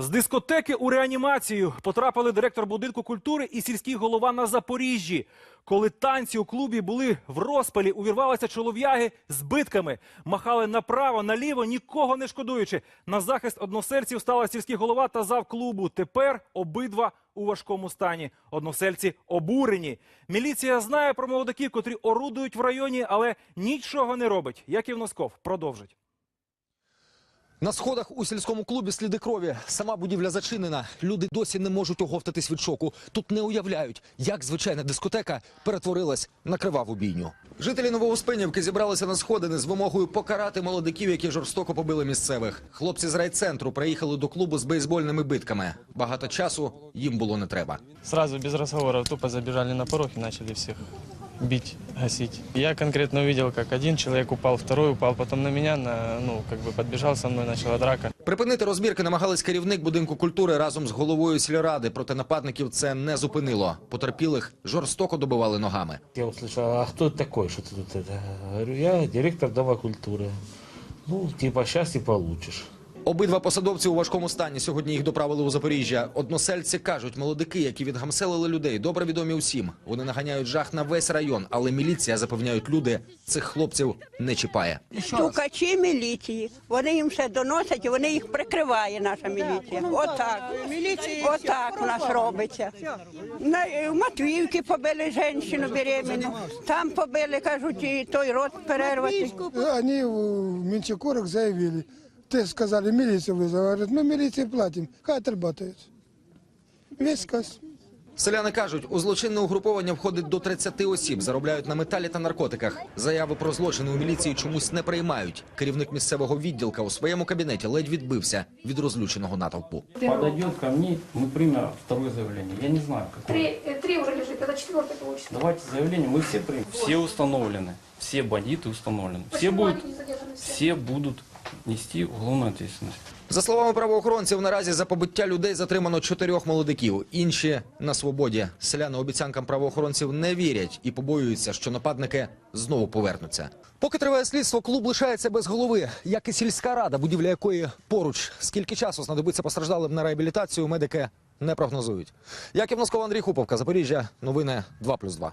З дискотеки у реанімацію потрапили директор будинку культури і сільський голова на Запоріжжі. Коли танці у клубі були в розпалі, увірвалися чолов'яги з битками, махали направо, наліво, нікого не шкодуючи. На захист односельців стала сільський голова та зав клубу. Тепер обидва у важкому стані. Односельці обурені. Міліція знає про молодиків, котрі орудують в районі, але нічого не робить. Яків Носков продовжить. На сходах у сільському клубі сліди крові. Сама будівля зачинена. Люди досі не можуть оговтатись від шоку. Тут не уявляють, як звичайна дискотека перетворилась на криваву бійню. Жителі Новоуспенівки зібралися на сходини з вимогою покарати молодиків, які жорстоко побили місцевих. Хлопці з райцентру приїхали до клубу з бейсбольними битками. Багато часу їм було не треба. Сразу без разговоров тупо забежали на порог и начали всех бить, гасить. Я конкретно увидел, как один человек упал, второй упал, потом на меня, на, ну, как бы подбежал со мной, начала драка. Припинити розбірки намагались керівник будинку культури разом з головою сільради. Проте нападників це не зупинило. Потерпілих жорстоко добивали ногами. Я услышал, а кто ты такой, что ты тут это? Говорю, я директор Дома культуры. Ну, типа, сейчас и получишь. Обидва посадовці у важкому стані. Сьогодні їх доправили у Запоріжжя. Односельці кажуть, молодики, які відгамселили людей, добре відомі усім. Вони наганяють жах на весь район, але міліція запевняють люди, цих хлопців не чіпає. Стукачі міліції. Вони їм все доносять, і вони їх прикриває наша міліція. Отак. Отак у нас робиться. На в Матвіївці побили жінку беременну. Там побили, кажуть, і той рот перервати. Они в Менчакорах заявили. Ты сказали, милицию вызов. Говорят, мы милиции платим. Как отработает? Весь сказ. Селяни кажуть, у злочинне угруповання входить до 30 осіб, заробляють на металі та наркотиках. Заяви про злочини у міліції чомусь не приймають. Керівник місцевого відділка у своєму кабінеті ледь відбився від розлюченого натовпу. подойдет ко мне, мы примем второе заявление. Я не знаю, какое. Три, э, три уже лежит, это четвертый получится. Давайте заявление, мы все примем. Все установлены, все бандиты установлены. Все Почему будут, они нести уголовную ответственность. За словами правоохоронців, наразі за побиття людей затримано чотирьох молодиків. Інші на свободі. Селяни обіцянкам правоохоронців не вірять і побоюються, що нападники знову повернуться. Поки триває слідство, клуб лишається без голови, як і сільська рада, будівля якої поруч. Скільки часу знадобиться постраждалим на реабілітацію, медики не прогнозують. Яків Носков, Андрій Хуповка, Запоріжжя. Новини 2+,2.